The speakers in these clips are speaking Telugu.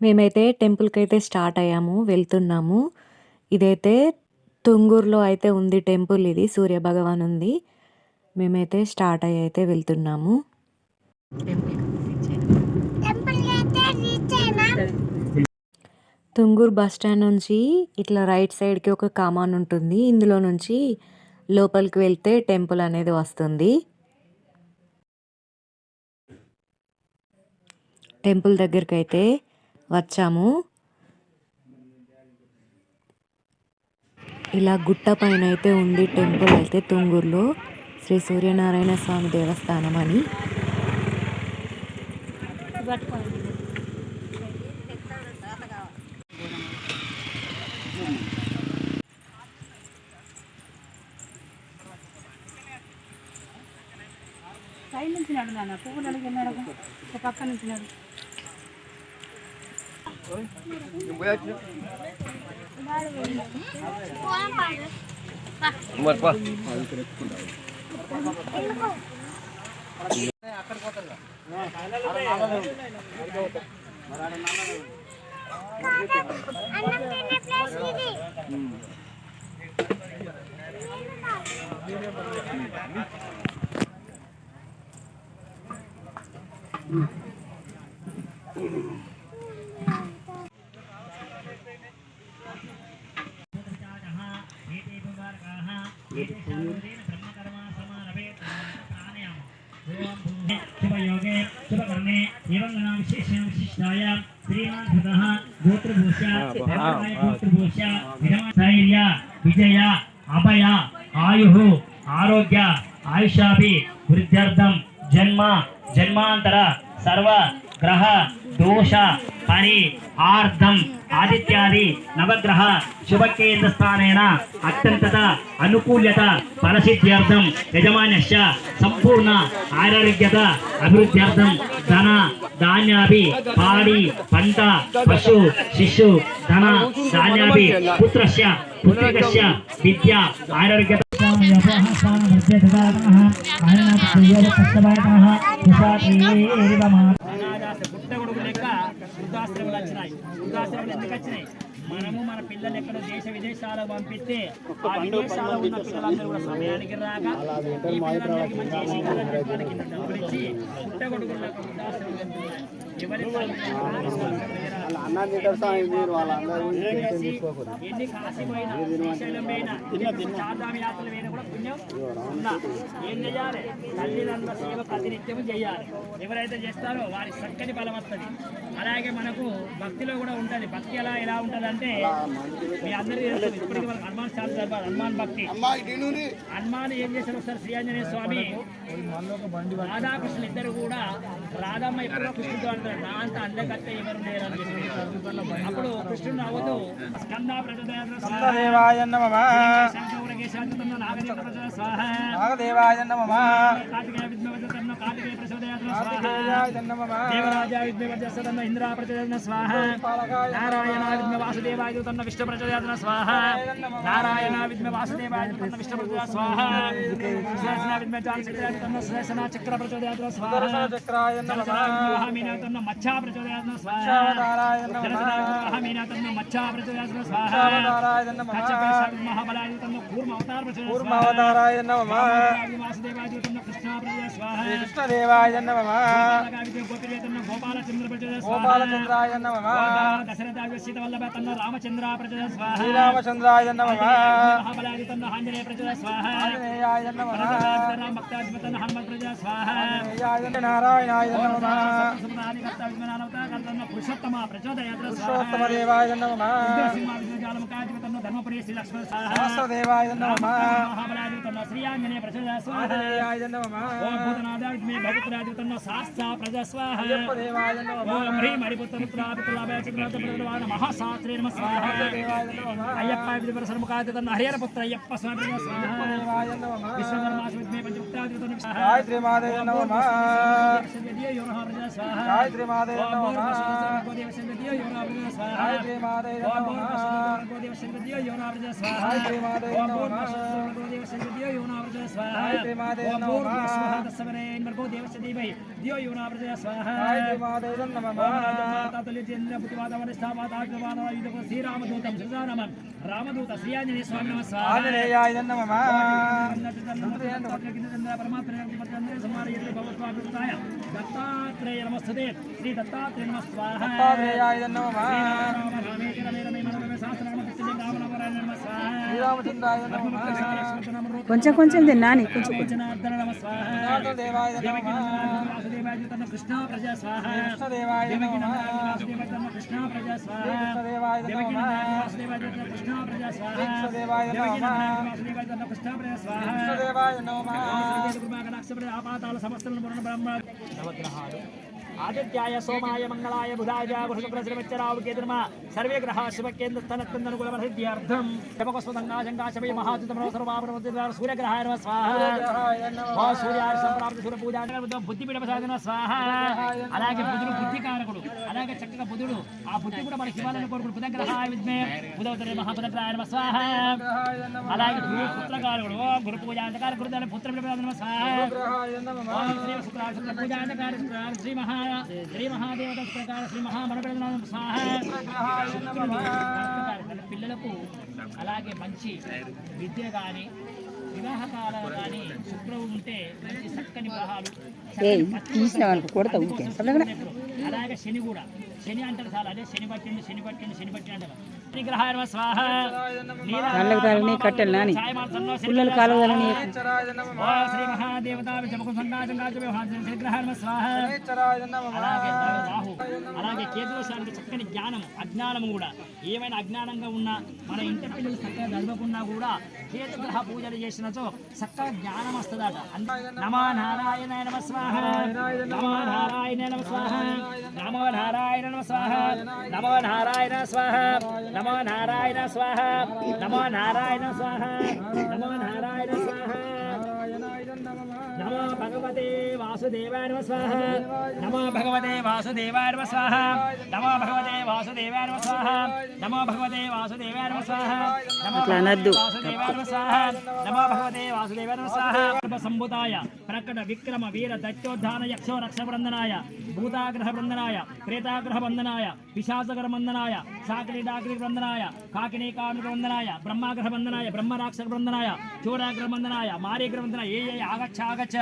మేమైతే టెంపుల్కి అయితే స్టార్ట్ అయ్యాము వెళ్తున్నాము. ఇదైతే తుంగూరులో అయితే ఉంది టెంపుల్ ఇది సూర్య భగవాన్ ఉంది మేమైతే స్టార్ట్ అయ్యి అయితే వెళ్తున్నాము. తుంగూరు బస్ స్టాండ్ నుంచి ఇట్లా రైట్ సైడ్కి ఒక కామాన్ ఉంటుంది. ఇందులో నుంచి లోపలికి వెళ్తే టెంపుల్ అనేది వస్తుంది. టెంపుల్ దగ్గరికి అయితే వచ్చాము. ఇలా గుట్ట పైన అయితే ఉంది టెంపుల్ అయితే తుంగూరులో. శ్రీ సూర్యనారాయణ స్వామి దేవస్థానం అని. సైడ్ నుంచి నడు నాన్న పువ్వు ఒక పక్క నుంచి నడు. మరి అక్కడ शुभकर्णे एवं गणा विशेषेण विशिष्टाय श्रीमान् भूतः गोत्रभूष्य देवाय गोत्रभूष्य विधमस्थैर्य विजय अभय आयुः आरोग्य आयुष्याभि वृद्ध्यर्थं जन्म जन्मांतर सर्व గ్రహ దోష పని ఆర్ధం ఆదిత్యాది నవగ్రహ శుభకేంద్ర స్థానేన అత్యంతత అనుకూల్యత ఫలసిద్ధ్యార్థం యజమాన్యశ్చ సంపూర్ణ ఆరోగ్యత అభివృద్ధ్యార్థం ధన ధాన్యాభి పాడి పంట పశు శిశు ధన ధాన్యాభి పుత్రస్య పుత్రికస్య విద్య ఆరోగ్యత పుట్టగొడుగు లెక్క వృద్ధాశ్రమాలు వచ్చినాయి వృద్ధాశ్రమాలు ఎందుకు వచ్చినాయి మనము మన పిల్లలు ఎక్కడ దేశ విదేశాలకు పంపిస్తే ఆ విదేశాల్లో ఉన్న పిల్లలందరూ కూడా సమయానికి రాక ఈ పిల్లలందరికీ మంచి ఏసీ పెట్టడానికి డబ్బులు ఇచ్చి పుట్టగొడుగులకు వృద్ధాశ్రమం వెళ్తున్నాయి. ఎవరి ఎన్ని కాశీ పోయినా శ్రీశైలం పోయినా చార్ధామ యాత్రలు పోయినా కూడా పుణ్యం. ఉందా ఏం చేయాలి? తల్లిదండ్రుల సేవ ప్రతినిత్యం చేయాలి. ఎవరైతే చేస్తారో వారి చక్కని బలం వస్తుంది. అలాగే మనకు భక్తిలో కూడా ఉంటుంది. భక్తి ఎలా ఎలా ఉంటుంది అంటే మీ అందరికీ తెలుసు ఇప్పటికీ మనకు హనుమాన్ శాస్త్ర దర్బార్ హనుమాన్ భక్తి. హనుమాన్ ఏం చేశారు ఒకసారి శ్రీ ఆంజనేయ స్వామి రాధాకృష్ణులు ఇద్దరు కూడా రాధమ్మ ఎప్పుడో కృష్ణుడు నా అంత అందకత్తే ఎవరు అప్పుడు కృష్ణుడు నవ్వుతూ స్కంద దేవాయ నమః. నాగదేవాయ నమః. కార్తికేయ విద్మవజతన్న కార్తికేయ ప్రచోదయాత్మ స్వాహ. దేవాయ నమః. దేవరాజాయ విద్మవజతన్న ఇంద్ర ప్రచోదయాత్మ స్వాహ. నారాయణ విద్మ వాసుదేవాయ తన్న విష్ణు ప్రచోదయాత్మ స్వాహ. నారాయణ విద్మ వాసుదేవాయ తన్న విష్ణు ప్రచోదయాత్మ స్వాహ. సుదర్శన విద్మ జాన్ చక్రాయ తన్న సుదర్శన చక్ర ప్రచోదయాత్మ స్వాహ. చక్రాయ నమః జలసనామీన తన్న మచ్చా ప్రచోదయాత్మ స్వాహ. నారాయ నమః. జలసనామీన తన్న మచ్చా ప్రచోదయాత్మ స్వాహ. నారాయ నమః. కచ్చపేశామి మహాబలాయ తన్న కూర్మ అవతారాయ నమః. కృష్ణదేవాయ నమః. గోపాలచంద్రాయ నమః. శ్రీరామచంద్రాయ నమః. ఆంజనేయాయ నమః. నారాయణాయ నమః. పురుషోత్తమ దేవాయ నమః. సింహాజాలముఖాజ్మ తన్న ధర్మపురి శ్రీ లక్ష్మణ సహస్రదేవాయ నమః. మహాబలాయ తన్న శ్రీ ఆంజనేయ ప్రచోదయ స్వాహ. ఆంజనేయాయ నమః. ఓం భూతనాథ విద్మే భగవతురాజు తన్న శాస్త్ర ప్రజా స్వాహ. దేవాయ నమః. ఓం హ్రీం హరిపుత్రపుత్రాభిపుత్రాభయచక్రవాణ మహాశాస్త్రే నమ స్వాహ అయ్యప్ప విధిపర సర్ముఖాది తన్న హరిహరపుత్ర అయ్యప్ప స్వామి స్వాహ దేవాయ నమః గాయత్రి మాదేవ నమః. గాయత్రి మాదేవ నమః. గాయత్రి మాదేవ నమః గాయత్రి మాదేవ నమః. గాయత్రి మాదేవ నమః మాదేవ నమః. రామదూత శ్రీ ఆంజనేయ స్వామి నమ. స్వాహ ఆంజనేయాయ నమః. దత్తాత్రేయ నమస్తే శ్రీ దత్తాత్రేయ నమ స్వాహ దత్తాత్రేయాయ నమః. శ్రీరామచంద్రాయ నమః. కొంచెం కొంచెం తిన్నాని కొంచెం కొంచెం. దేవాయ నమః. కృష్ణ ప్రజా స్వాహ. నమః. కృష్ణ ప్రజా స్వాహ. నమః. కృష్ణ ప్రజా స్వాహ. నమః. కృష్ణ ప్రజా స్వాహ. కృష్ణదేవాయ నమః. ఆపాతాల సమస్తలను పురణ బ్రహ్మ నవగ్రహాలు ఆదిత్యాయ సోమాయ మంగళాయ బుధాయ వృషభ్రశ్రవచ్చరావు కేతుర్మ సర్వే గ్రహ శుభకేంద్ర స్థనత్తందనుకుల సిద్ధ్యార్థం శమకస్వతంగాశంకాశమయ మహాతుతమనో సర్వాపరమతిదార సూర్యగ్రహాయ నమ. స్వాహ సూర్యాయ సంప్రాప్తి సూర్య పూజ బుద్ధి పీఠ ప్రసాదన స్వాహ. అలాగే బుధుడు బుద్ధికారకుడు. అలాగే చక్కగా బుధుడు. ఆ బుద్ధి కూడా మనకి ఇవ్వాలని కోరుకుడు బుధగ్రహాయ విద్మే. బుధవతరే మహాబుధగ్రహాయ నమ స్వాహ. అలాగే గురు పుత్రకారకుడు గురు పూజ అంతకార గురుదాన పుత్ర స్వాహ. పూజాంతకార శ్రీ మహా శ్రీ మహాదేవత ప్రకార శ్రీ స్వాహ. శుక్రుడు పిల్లలకు అలాగే మంచి విద్య కానీ వివాహ కాలాలు కానీ శుక్రవు ఉంటే మంచి చక్కని గ్రహాలు తీసిన వాళ్ళకి కొడతా ఊరికే. అలాగే శని కూడా. శని అంటారు చాలా. అదే శని పట్టింది శని పట్టింది శని పట్టింది అంటారు కళ్ళకు తలని కట్టెలు నాని. పుల్లలు కాలువలని అలాగే కేతుదోషానికి చక్కని జ్ఞానం అజ్ఞానం కూడా. ఏమైనా అజ్ఞానంగా ఉన్నా మన ఇంటి పిల్లలు చక్కగా చదవకున్నా కూడా కేతుగ్రహ పూజలు చేసినచో చక్కగా జ్ఞానం వస్తుందట. నమో నారాయణ నమ స్వాహ. నమో నారాయణ నమ స్వాహ. నమో నారాయణ నమ స్వాహ. నమో నారాయణ స్వాహ. నమో నమో నారాయణ స్వాహ. నమో నారాయణ స్వాహ. నమో నారాయణ స్వాహ. భగవతే వాసుదేవాయ నమ స్వాహ నమో భగవతే వాసుదేవాయ నమ స్వాహ నమో భగవతే వాసుదేవాయ నమ స్వాహ నమో భగవతే వాసుదేవాయ నమ స్వాహ నమో. వాసుదేవాయ నమ స్వాహ నమో భగవతే వాసుదేవాయ నమ స్వాహ సంభూతాయ ప్రకట విక్రమ వీర దత్యోద్ధాన యక్షో రక్ష బృందనాయ భూతాగ్రహ బృందనాయ ప్రేతాగ్రహ బంధనాయ పిశాచగ్రహ బంధనాయ సాకిని డాకిని బృందనాయ కాకిని కామిక వందనాయ బ్రహ్మాగ్రహ బంధనాయ బ్రహ్మ రాక్షస బృందనాయ చోరాగ్రహ బంధనాయ మారీగ్రహ బంధనాయ ఏ ఏ ఆగచ్చ ఆగచ్చ.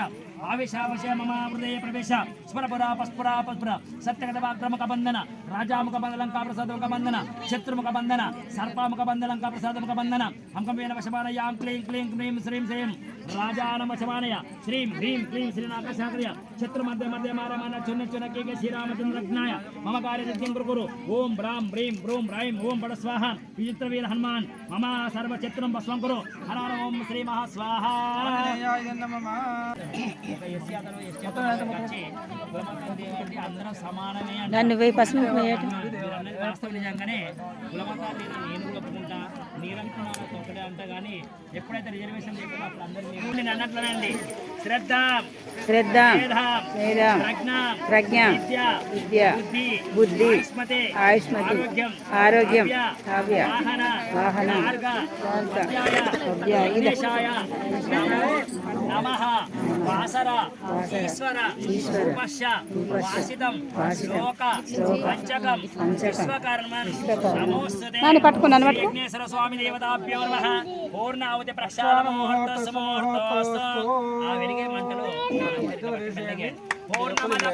ఆవేశావశ మమ హృదయ ప్రవేశ స్వరపురా పస్పురా పస్పుర సత్యగతవాగ్రముఖ బంధన రాజాముఖ బంధలంకా ప్రసాదముఖ బంధన శత్రుముఖ బంధన సర్పాముఖ బంధలంకా ప్రసాదముఖ బంధన అంకమేన వశమానయాం క్లీం క్లీం క్లీం శ్రీం శ్రీం రాజానం వశమానయ శ్రీం హ్రీం క్లీం శ్రీనాకాశాగ్రయ శత్రు మధ్య మధ్య మారమాన చున్న చున్న కేక శ్రీరామచంద్రజ్ఞాయ మమ కార్యసిద్ధిం గురు ఓం బ్రాం బ్రీం బ్రూం రైం ఓం బడ స్వాహ విచిత్ర వీర హనుమాన్ మమ సర్వ చత్రం భస్వం కురు హర హర ఓం శ్రీ మహాస్వాహ దాన్ని పోయి పసుపు వాస్తవం నిజంగానే కులమతాలు నేను కూడా ఒప్పుకుంటా మీరనుకున్నాను ఒకటే అంట కానీ ఎప్పుడైతే రిజర్వేషన్ లేకుండా అప్పుడు అందరూ మీరు నేను అన్నట్లేనండి. శ్రద్ధ శ్రద్ధ ప్రజ్ఞ ప్రజ్ఞ విద్య బుద్ధి ఆయుష్మతే ఆరోగ్యం కావ్య, వాహన నమో నమః. వాసర ఈశ్వర ఈశ్వర, ఉపశ ఉపశ, వాసితం శ్లోక శ్లోక, పంచకం పంచకం, విశ్వకర్మన్. విశ్వకర్మ. నమోస్తుతే నాని పట్టుకో, నాని పట్టుకో. విఘ్నేశ్వర స్వామి దేవతాభ్యో నమః. ప్రక్షాళన. ఆ వెలిగే మంటలో. పూర్ణమద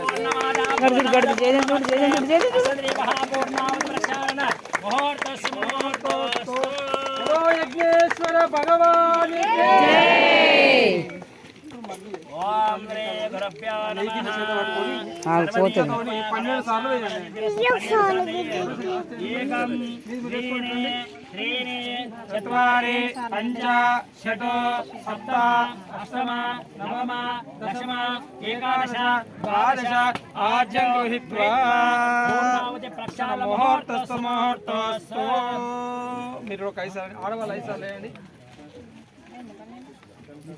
గడుచు జయదేవ్ చూడు జయదేవ్ చూడు జయదేవ్ చూడు శ్రీ మహాపూర్ణావతి ప్రక్షాళన ముహూర్తస్సు ముహూర్తస్సు యజ్ఞేశ్వర భగవాన్ షట్ సప్త అష్టమ నవమ దశమ ఏకాదశ ద్వాదశ ఆజ్యం గృహీత్వా. పూర్ణావతి ప్రక్షాళన ముహూర్తస్సు ముహూర్తస్సు ముహూర్తస్సు మీరు ఒక ఐదు సార్లు ఆడవాళ్ళు ఐదు సార్లు వేయండి.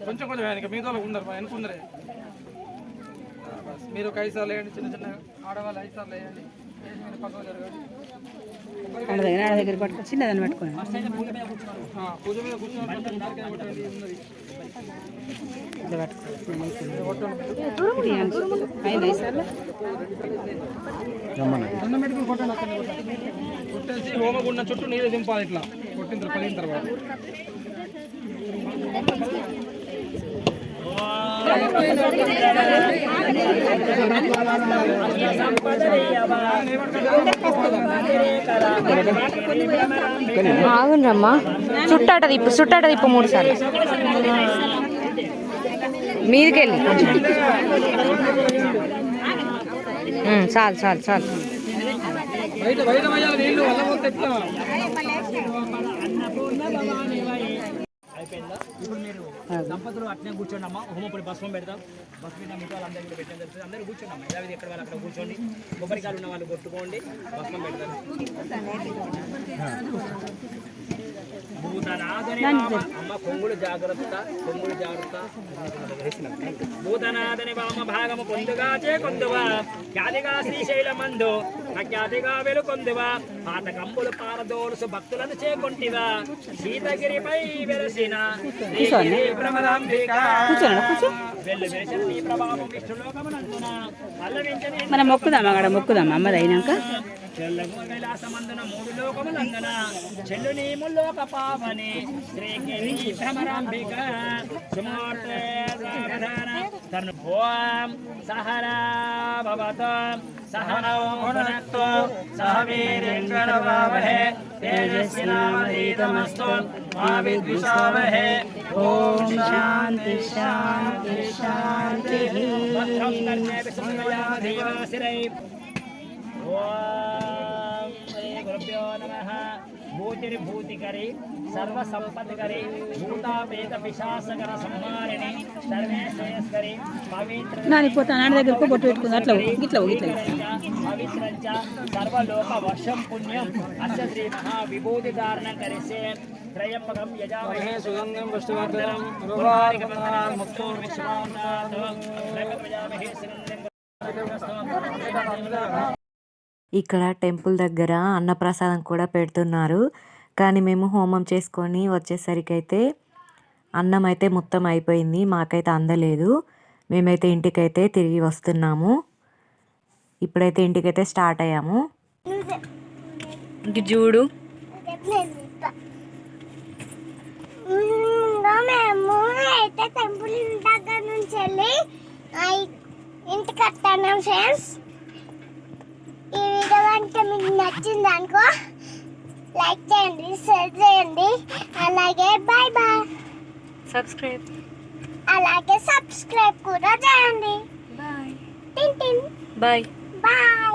కొంచెం కొంచెం వేయండి ఇంకా మిగతా వాళ్ళు ఉన్నారు మా వెనుకుందరే బస్ మీరు ఒక ఐదు సార్లు వేయండి చిన్న చిన్న ఆడవాళ్ళు ఐదు సార్లు వేయండి. వేసి మీరు పక్కకు జరగండి ఆడ దగ్గర ఆడ చిన్నదాన్ని పట్టుకోండి పూజ మీద. కొట్టేసి హోమగుండం చుట్టూ నీళ్ళు దింపాలి ఇట్లా. కొట్టిన పడిన తర్వాత. ఆగుండ్రమ్మా చుట్టాట తిప్పు చుట్టాట తిప్పు మూడు సార్లు మీదికెళ్ళి కొంచెం ఉమ్, చాలు చాలు చాలు ఇప్పుడు మీరు దంపతులు అట్నే కూర్చోండి అమ్మా. హోమపడి భస్మం పెడతాం. భస్మం మీద మిగతా వాళ్ళందరూ కూడా పెట్టడం జరుగుతుంది. అందరూ కూర్చోండి అమ్మా. యథావిధి ఎక్కడ వాళ్ళు అక్కడ కూర్చోండి. కొబ్బరికాయలు ఉన్న వాళ్ళు కొట్టుకోండి. భస్మం పెడతారు. అమ్మ కొంగులు జాగ్రత్త కొంగులు జాగ్రత్త. భూతనాథని వామ భాగము కొందుగాచే కొందువ ఖ్యాతిగా శ్రీశైలమందు అఖ్యాతిగా వెలుకొందువ? పాత కంబులు పారదోలుసు భక్తులను చేకొంటివా? సీతగిరిపై వెలసిన మనం మొక్కుదాం అక్కడ మొక్కుదాం అమ్మది అయినాక? చెల్లము కైలాసమందున మూడు లోకములందున చెల్లు నీ ముల్లోక పావని శ్రీగిరి భ్రమరాంబిక సుమూర్తే సావధాన. తను ఓం సహనా భవత సహనౌ భునక్తు సహ వీరేంద్రవావహే తేజస్వినామధీతమస్తు మా విద్విషావహే. ఓం శాంతి శాంతి శాంతి. ఓం శ్రీ గురుభ్యో నమ. భూతిర్భూతికరి సర్వసంపత్కరి భూతాపేత పిశాసకర సంహారిణి సర్వేశ్వరేశ్వరి పవిత్ర నానిపోతా నాన్న దగ్గరకు బొట్టు పెట్టుకుంది. అట్లా ఇట్లా ఇట్లా పవిత్రంచ సర్వలోక వర్షం పుణ్యం. అస్య శ్రీ మహావిభూతి ధారణం కరిసే త్రయంబకం యజామహే సుగంధం పుష్టివర్ధనం. పురువారికమనాన్ ముక్తో విశ్వానాథ్ త్రయంబకమయామహే శరణ్యం ఇక్కడ టెంపుల్ దగ్గర అన్నప్రసాదం కూడా పెడుతున్నారు. కానీ మేము హోమం చేసుకొని వచ్చేసరికి అయితే అన్నం అయితే మొత్తం అయిపోయింది. మాకైతే అందలేదు. మేమైతే ఇంటికైతే తిరిగి వస్తున్నాము. ఇప్పుడైతే ఇంటికైతే స్టార్ట్ అయ్యాము. ఇంక చూడు. ఇంకా మేము అయితే టెంపుల్ దగ్గర నుంచి వెళ్ళి ఇంటికి వస్తున్నాం ఫ్రెండ్స్. నచ్చింది అనుకో లైక్ చేయండి షేర్ చేయండి. అలాగే బాయ్ బాయ్ సబ్స్క్రైబ్ అలాగే సబ్స్క్రైబ్ కూడా చేయండి. బాయ్ టిన్ టిన్ బాయ్ బాయ్